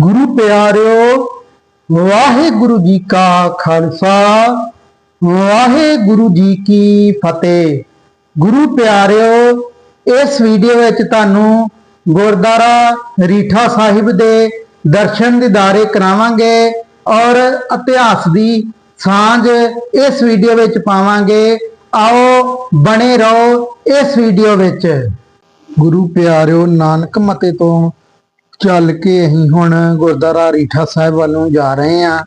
ਗੁਰੂ ਪਿਆਰਿਓ, ਵਾਹਿਗੁਰੂ ਜੀ ਕਾ ਖਾਲਸਾ, ਵਾਹਿਗੁਰੂ ਜੀ ਕੀ ਫਤਿਹ। ਗੁਰੂ ਪਿਆਰਿਓ, ਇਸ ਵੀਡੀਓ ਵਿੱਚ ਤੁਹਾਨੂੰ ਗੁਰਦੁਆਰਾ ਰੀਠਾ ਸਾਹਿਬ ਦੇ ਦਰਸ਼ਨ ਦਿਦਾਰੇ ਕਰਾਵਾਂਗੇ ਔਰ ਇਤਿਹਾਸ ਦੀ ਸਾਂਝ ਇਸ ਵੀਡੀਓ ਵਿੱਚ ਪਾਵਾਂਗੇ। ਆਓ, ਬਣੇ ਰਹੋ ਇਸ ਵੀਡੀਓ ਵਿੱਚ। ਗੁਰੂ ਪਿਆਰਿਓ, ਨਾਨਕ ਮਤੇ ਤੋਂ ਚੱਲ ਕੇ ਅਸੀਂ ਹੁਣ ਗੁਰਦੁਆਰਾ ਰੀਠਾ ਸਾਹਿਬ ਵੱਲ ਨੂੰ ਜਾ ਰਹੇ ਹਾਂ।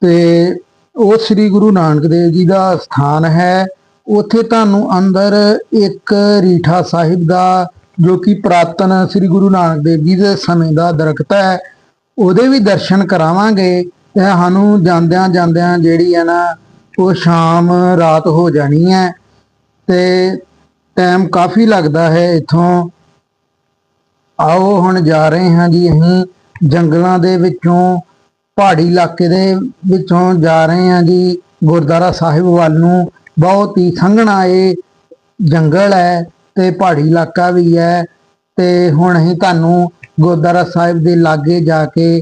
ਤੇ ਉਹ ਸ੍ਰੀ ਗੁਰੂ ਨਾਨਕ ਦੇਵ ਜੀ ਦਾ ਸਥਾਨ ਹੈ। ਉੱਥੇ ਤੁਹਾਨੂੰ ਅੰਦਰ ਇੱਕ ਰੀਠਾ ਸਾਹਿਬ ਦਾ, ਜੋ ਕਿ ਪ੍ਰਾਤਨ ਸ੍ਰੀ ਗੁਰੂ ਨਾਨਕ ਦੇਵ ਜੀ ਦੇ ਸਮੇਂ ਦਾ ਦਰਖਤ ਹੈ, ਉਹਦੇ ਵੀ ਦਰਸ਼ਨ ਕਰਾਵਾਂਗੇ। ਤੇ ਸਾਨੂੰ ਜਾਂਦਿਆਂ ਜਾਂਦਿਆਂ ਜਿਹੜੀ ਹੈ ਨਾ, ਉਹ ਸ਼ਾਮ ਰਾਤ ਹੋ ਜਾਣੀ ਹੈ। ਤੇ ਟਾਈਮ ਕਾਫੀ ਲੱਗਦਾ ਹੈ ਇੱਥੋਂ। ਆਓ ਹੁਣ ਜਾ ਰਹੇ ਹਾਂ ਜੀ ਅਸੀਂ ਜੰਗਲਾਂ ਦੇ ਵਿੱਚੋਂ, ਪਹਾੜੀ ਇਲਾਕੇ ਦੇ ਵਿੱਚੋਂ ਜਾ ਰਹੇ ਹਾਂ ਜੀ। ਗੁਰਦੁਆਰਾ ਸਾਹਿਬ ਵੱਲ ਨੂੰ ਬਹੁਤ ਹੀ ਸੰਘਣਾ ਏ ਜੰਗਲ ਹੈ ਤੇ ਪਹਾੜੀ ਇਲਾਕਾ ਵੀ ਹੈ ਤੇ ਹੁਣ ਅਸੀਂ ਤੁਹਾਨੂੰ ਗੁਰਦੁਆਰਾ ਸਾਹਿਬ ਦੇ ਲਾਗੇ ਜਾ ਕੇ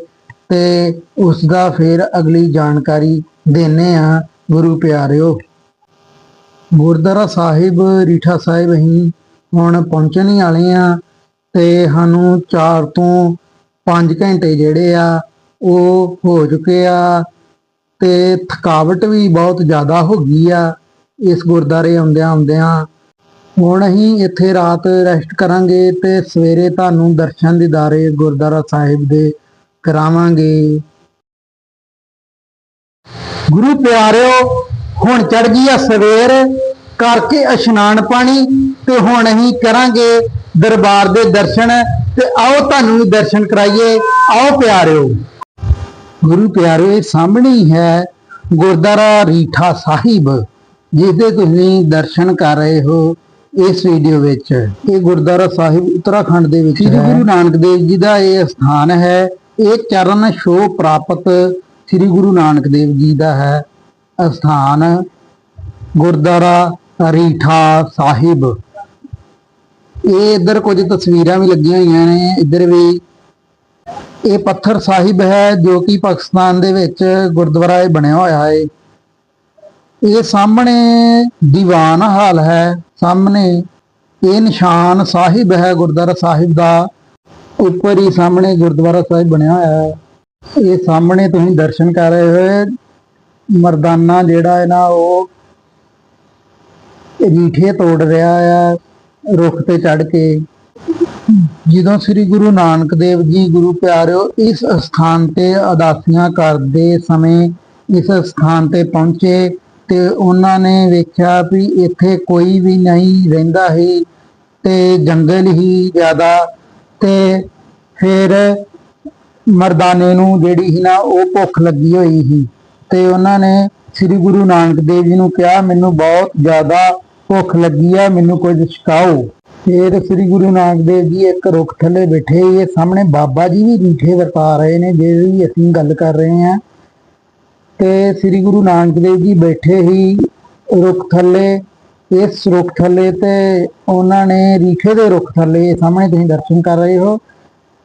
ਤੇ ਉਸ ਦਾ ਫਿਰ ਅਗਲੀ ਜਾਣਕਾਰੀ ਦੇਣੇ ਆ ਗੁਰੂ ਪਿਆਰਿਓ। ਗੁਰਦੁਆਰਾ ਸਾਹਿਬ, ਰੀਠਾ ਸਾਹਿਬ ਅਸੀਂ ਹੁਣ ਪਹੁੰਚਣ ਹੀ ਵਾਲੇ ਆ ਤੇ ਸਾਨੂੰ 4 ਤੋਂ 5 ਘੰਟੇ ਜਿਹੜੇ ਆ, ਉਹ ਹੋ ਚੁੱਕੇ ਆ ਤੇ ਥਕਾਵਟ ਵੀ ਬਹੁਤ ਜ਼ਿਆਦਾ ਹੋ ਗਈ ਆ ਇਸ ਗੁਰਦਾਰੇ ਆਉਂਦਿਆਂ ਆਉਂਦਿਆਂ। ਹੁਣ ਅਸੀਂ ਇੱਥੇ ਰਾਤ ਰੈਸਟ ਕਰਾਂਗੇ ਤੇ ਸਵੇਰੇ ਤੁਹਾਨੂੰ ਦਰਸ਼ਨ ਦਿਦਾਰੇ ਗੁਰਦੁਆਰਾ ਸਾਹਿਬ ਦੇ ਕਰਾਵਾਂਗੇ। ਗੁਰੂ ਪਿਆਰਿਓ, ਹੁਣ ਚੜ ਗਈ ਆ ਸਵੇਰ, ਕਰਕੇ ਇਸ਼ਨਾਨ ਪਾਣੀ ਤੇ ਹੁਣ ਅਸੀਂ ਕਰਾਂਗੇ ਦਰਬਾਰ ਦੇ ਦਰਸ਼ਨ ਤੇ ਆਓ ਤੁਹਾਨੂੰ ਦਰਸ਼ਨ ਕਰਾਈਏ। ਆਓ ਪਿਆਰਿਓ। ਗੁਰੂ ਪਿਆਰਿਓ ਇਹ ਸਾਹਮਣੇ ਹੀ ਹੈ ਗੁਰਦੁਆਰਾ ਰੀਠਾ ਸਾਹਿਬ ਜਿਸ ਦੇ ਤੁਸੀਂ ਦਰਸ਼ਨ ਕਰ ਰਹੇ ਹੋ ਇਸ ਵੀਡੀਓ ਵਿੱਚ। ਇਹ ਗੁਰਦੁਆਰਾ ਸਾਹਿਬ ਉੱਤਰਾਖੰਡ ਦੇ ਵਿੱਚ ਹੈ। ਗੁਰੂ ਨਾਨਕ ਦੇਵ ਜੀ ਦਾ ਇਹ ਸਥਾਨ ਹੈ। ਇਹ ਚਰਨ ਛੋਹ ਪ੍ਰਾਪਤ ਸ੍ਰੀ ਗੁਰੂ ਨਾਨਕ ਦੇਵ ਜੀ ਦਾ ਹੈ। ਸਥਾਨ ਗੁਰਦੁਆਰਾ ਰੀਠਾ ਸਾਹਿਬ ਇਹ ਇੱਧਰ ਕੁਝ ਤਸਵੀਰਾਂ ਵੀ ਲੱਗੀਆਂ ਹੋਈਆਂ ਨੇ। ਇੱਧਰ ਵੀ ਇਹ ਪੱਥਰ ਸਾਹਿਬ ਹੈ ਜੋ ਕਿ ਪਾਕਿਸਤਾਨ ਦੇ ਵਿੱਚ ਗੁਰਦੁਆਰਾ ਇਹ ਬਣਿਆ ਹੋਇਆ ਹੈ। ਇਹ ਸਾਹਮਣੇ ਦੀਵਾਨ ਹਾਲ ਹੈ। ਸਾਹਮਣੇ ਇਹ ਨਿਸ਼ਾਨ ਸਾਹਿਬ ਹੈ, ਗੁਰਦੁਆਰਾ ਸਾਹਿਬ ਦਾ। ਉੱਪਰ ਹੀ ਸਾਹਮਣੇ ਗੁਰਦੁਆਰਾ ਸਾਹਿਬ ਬਣਿਆ ਹੋਇਆ ਹੈ। ਇਹ ਸਾਹਮਣੇ ਤੁਸੀਂ ਦਰਸ਼ਨ ਕਰ ਰਹੇ ਹੋ ਮਰਦਾਨਾ ਜਿਹੜਾ ਹੈ ਨਾ, ਉਹ ਰੀਠੇ ਤੋੜ ਰਿਹਾ ਹੈ। ਰੁੱਖ ਤੇ ਚੜ ਕੇ। ਜਦੋਂ ਸ੍ਰੀ ਗੁਰੂ ਨਾਨਕ ਦੇਵ ਜੀ, ਗੁਰੂ ਪਿਆਰਿਓ, ਇਸ ਸਥਾਨ ਤੇ ਅਦਾਸੀਆਂ ਕਰਦੇ ਸਮੇਂ ਇਸ ਸਥਾਨ ਤੇ ਪਹੁੰਚੇ ਤੇ ਉਹਨਾਂ ਨੇ ਵੇਖਿਆ ਵੀ ਇੱਥੇ ਕੋਈ ਵੀ ਨਹੀਂ ਰਹਿੰਦਾ ਹੀ ਤੇ ਜੰਗਲ ਹੀ ਜ਼ਿਆਦਾ ਤੇ ਫਿਰ ਮਰਦਾਨੇ ਨੂੰ ਜਿਹੜੀ ਸੀ ਨਾ ਉਹ ਭੁੱਖ ਲੱਗੀ ਹੋਈ ਸੀ ਤੇ ਉਹਨਾਂ ਨੇ ਸ੍ਰੀ ਗੁਰੂ ਨਾਨਕ ਦੇਵ ਜੀ ਨੂੰ ਕਿਹਾ, ਮੈਨੂੰ ਬਹੁਤ ਜ਼ਿਆਦਾ ਭੁੱਖ ਲੱਗੀ ਆ, ਮੈਨੂੰ ਕੁਝ ਛਕਾਓ ਫਿਰ ਸ੍ਰੀ ਗੁਰੂ ਨਾਨਕ ਦੇਵ ਜੀ ਇੱਕ ਰੁੱਖ ਥੱਲੇ ਬੈਠੇ ਇਹ ਸਾਹਮਣੇ ਬਾਬਾ ਜੀ ਵੀ ਰੀਠੇ ਵਰਤਾ ਰਹੇ ਨੇ ਜਿਹੜੀ ਅਸੀਂ ਗੱਲ ਕਰ ਰਹੇ ਹਾਂ। ਤੇ ਸ੍ਰੀ ਗੁਰੂ ਨਾਨਕ ਦੇਵ ਜੀ ਬੈਠੇ ਹੀ ਰੁੱਖ ਥੱਲੇ, ਇਸ ਰੁੱਖ ਥੱਲੇ ਤੇ ਉਹਨਾਂ ਨੇ ਰੀਠੇ ਦੇ ਰੁੱਖ ਥੱਲੇ ਸਾਹਮਣੇ ਤੁਸੀਂ ਦਰਸ਼ਨ ਕਰ ਰਹੇ ਹੋ।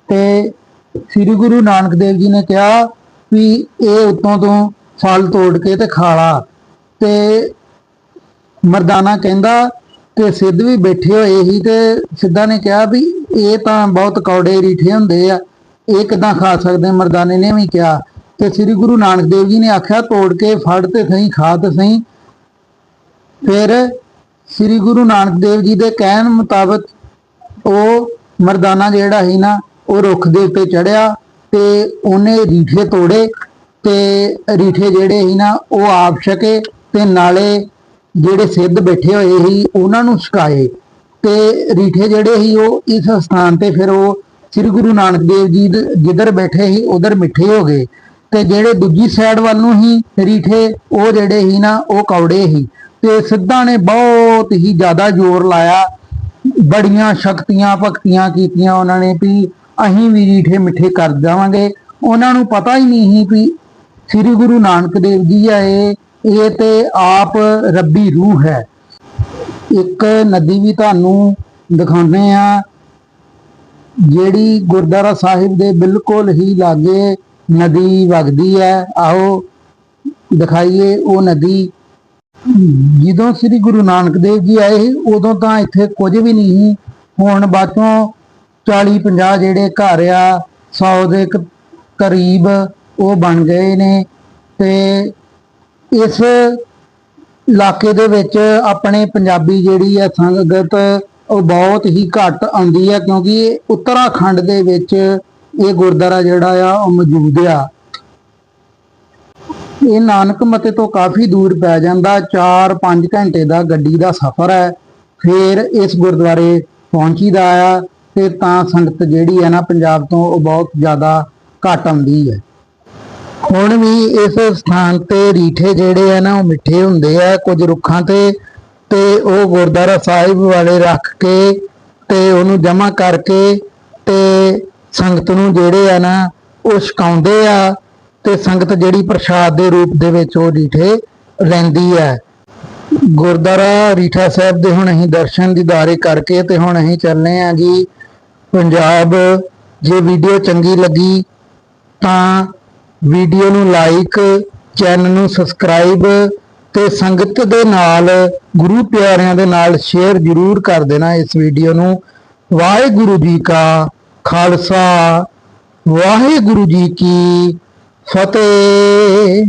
ਤੇ ਸ੍ਰੀ ਗੁਰੂ ਨਾਨਕ ਦੇਵ ਜੀ ਨੇ ਕਿਹਾ ਵੀ ਇਹ ਉਤੋਂ ਤੋਂ ਫਲ ਤੋੜ ਕੇ ਤੇ ਖਾ ਲਾ। ਤੇ ਮਰਦਾਨਾ ਕਹਿੰਦਾ ਤੇ ਸਿੱਧ ਵੀ ਬੈਠੇ ਹੋਏ ਸੀ ਤੇ ਸਿੱਧਾ ਨੇ ਕਿਹਾ ਵੀ ਇਹ ਤਾਂ ਬਹੁਤ ਕੌੜੇ ਰੀਠੇ ਹੁੰਦੇ ਆ, ਇਹ ਕਿਦਾਂ ਖਾ ਸਕਦੇ? ਮਰਦਾਨੇ ਨੇ ਵੀ ਕਿਹਾ। ਤੇ ਸ੍ਰੀ ਗੁਰੂ ਨਾਨਕ ਦੇਵ ਜੀ ਨੇ ਆਖਿਆ, ਤੋੜ ਕੇ ਫੜ ਤੇ ਸਹੀ, ਖਾ ਤੇ ਸਹੀ। ਫਿਰ ਸ੍ਰੀ ਗੁਰੂ ਨਾਨਕ ਦੇਵ ਜੀ ਦੇ ਕਹਿਣ ਮੁਤਾਬਕ ਉਹ ਮਰਦਾਨਾ ਜਿਹੜਾ ਸੀ ਨਾ, ਉਹ ਰੁੱਖ ਦੇ ਉੱਤੇ ਚੜਿਆ ਤੇ ਉਹਨੇ ਰੀਠੇ ਤੋੜੇ ਤੇ ਰੀਠੇ ਜਿਹੜੇ ਸੀ ਨਾ, ਉਹ ਆਪ ਛਕੇ ਤੇ ਨਾਲੇ ਜਿਹੜੇ ਸਿੱਧ ਬੈਠੇ ਹੋਏ ਸੀ, ਉਹਨਾਂ ਨੂੰ ਛਕਾਏ। ਤੇ ਰੀਠੇ ਜਿਹੜੇ ਸੀ, ਉਹ ਇਸ ਸਥਾਨ ਤੇ ਫਿਰ ਉਹ ਸ੍ਰੀ ਗੁਰੂ ਨਾਨਕ ਦੇਵ ਜੀ ਜਿੱਧਰ ਬੈਠੇ ਸੀ, ਉਧਰ ਮਿੱਠੇ ਹੋ ਗਏ। ਤੇ ਜਿਹੜੇ ਦੂਜੀ ਸਾਈਡ ਵੱਲ ਨੂੰ ਹੀ ਰੀਠੇ, ਉਹ ਜਿਹੜੇ ਸੀ ਨਾ, ਉਹ ਕੌੜੇ ਸੀ। ਤੇ ਸਿੱਧਾਂ ਨੇ ਬਹੁਤ ਹੀ ਜ਼ਿਆਦਾ ਜ਼ੋਰ ਲਾਇਆ। ਬੜੀਆਂ ਸ਼ਕਤੀਆਂ, ਭਗਤੀਆਂ ਕੀਤੀਆਂ ਉਹਨਾਂ ਨੇ ਵੀ, ਅਸੀਂ ਵੀ ਰੀਠੇ ਮਿੱਠੇ ਕਰ ਜਾਵਾਂਗੇ। ਉਹਨਾਂ ਨੂੰ ਪਤਾ ਹੀ ਨਹੀਂ ਸੀ ਵੀ ਸ੍ਰੀ ਗੁਰੂ ਨਾਨਕ ਦੇਵ ਜੀ ਆਏ ਇਹ ਤੇ ਆਪ ਰੱਬੀ ਰੂਹ ਹੈ। ਇੱਕ ਨਦੀ ਵੀ ਤੁਹਾਨੂੰ ਦਿਖਾਉਂਦੇ ਆ ਜਿਹੜੀ ਗੁਰਦੁਆਰਾ ਸਾਹਿਬ ਦੇ ਬਿਲਕੁਲ ਹੀ ਲਾਗੇ ਨਦੀ ਵਗਦੀ ਹੈ। ਆਓ ਦਿਖਾਈਏ ਉਹ ਨਦੀ। ਜਦੋਂ ਸ੍ਰੀ ਗੁਰੂ ਨਾਨਕ ਦੇਵ ਜੀ ਆਏ ਸੀ, ਉਦੋਂ ਤਾਂ ਇੱਥੇ ਕੁਝ ਵੀ ਨਹੀਂ ਸੀ। ਹੁਣ ਬਾਅਦੋਂ 40 50 ਜਿਹੜੇ ਘਰ ਆ 100 ਦੇ ਕਰੀਬ ਉਹ ਬਣ ਗਏ ਨੇ ਤੇ ਇਸ ਇਲਾਕੇ ਦੇ ਵਿੱਚ ਆਪਣੇ ਪੰਜਾਬੀ ਜਿਹੜੀ ਹੈ ਸੰਗਤ, ਉਹ ਬਹੁਤ ਹੀ ਘੱਟ ਆਉਂਦੀ ਹੈ ਕਿਉਂਕਿ ਉੱਤਰਾਖੰਡ ਦੇ ਵਿੱਚ ਇਹ ਗੁਰਦੁਆਰਾ ਜਿਹੜਾ ਆ, ਉਹ ਮੌਜੂਦ ਆ। ਇਹ ਨਾਨਕ ਮਤੇ ਤੋਂ ਕਾਫੀ ਦੂਰ ਪੈ ਜਾਂਦਾ 4-5 ਘੰਟੇ ਦਾ ਗੱਡੀ ਦਾ ਸਫ਼ਰ ਹੈ, ਫਿਰ ਇਸ ਗੁਰਦੁਆਰੇ ਪਹੁੰਚੀਦਾ ਆ ਤੇ ਤਾਂ ਸੰਗਤ ਜਿਹੜੀ ਹੈ ਨਾ, ਪੰਜਾਬ ਤੋਂ ਉਹ ਬਹੁਤ ਜ਼ਿਆਦਾ ਘੱਟ ਆਉਂਦੀ ਹੈ। ਹੁਣ ਵੀ ਇਸ ਸਥਾਨ ਤੇ ਰੀਠੇ ਜਿਹੜੇ ਆ ਨਾ, ਉਹ ਮਿੱਠੇ ਹੁੰਦੇ ਆ, ਕੁਝ ਰੁੱਖਾਂ ਤੇ ਤੇ ਉਹ ਗੁਰਦੁਆਰਾ ਸਾਹਿਬ ਵਾਲੇ ਰੱਖ ਕੇ ਤੇ ਉਹਨੂੰ ਜਮ੍ਹਾਂ ਕਰਕੇ ਤੇ ਸੰਗਤ ਨੂੰ ਜਿਹੜੇ ਆ ਨਾ, ਉਹ ਛਕਾਉਂਦੇ ਆ ਤੇ ਸੰਗਤ ਜਿਹੜੀ ਪ੍ਰਸ਼ਾਦ ਦੇ ਰੂਪ ਦੇ ਵਿੱਚ ਉਹ ਰੀਠੇ ਲੈਂਦੀ ਹੈ ਗੁਰਦੁਆਰਾ ਰੀਠਾ ਸਾਹਿਬ ਦੇ ਹੁਣ ਅਸੀਂ ਦਰਸ਼ਨ ਦੀਦਾਰੇ ਕਰਕੇ ਤੇ ਹੁਣ ਅਸੀਂ ਚੱਲਨੇ ਆ ਜੀ, ਪੰਜਾਬ। ਜੇ ਵੀਡੀਓ ਚੰਗੀ ਲੱਗੀ ਤਾਂ ਵੀਡੀਓ ਨੂੰ ਲਾਈਕ ਚੈਨਲ ਨੂੰ ਸਬਸਕ੍ਰਾਈਬ ਤੇ ਸੰਗਤ ਦੇ ਨਾਲ, ਗੁਰੂ ਪਿਆਰਿਆਂ ਦੇ ਨਾਲ ਸ਼ੇਅਰ ਜ਼ਰੂਰ ਕਰ ਦੇਣਾ ਇਸ ਵੀਡੀਓ ਨੂੰ। ਵਾਹਿਗੁਰੂ ਜੀ ਕਾ ਖਾਲਸਾ, ਵਾਹਿਗੁਰੂ ਜੀ ਕੀ ਫਤਿਹ।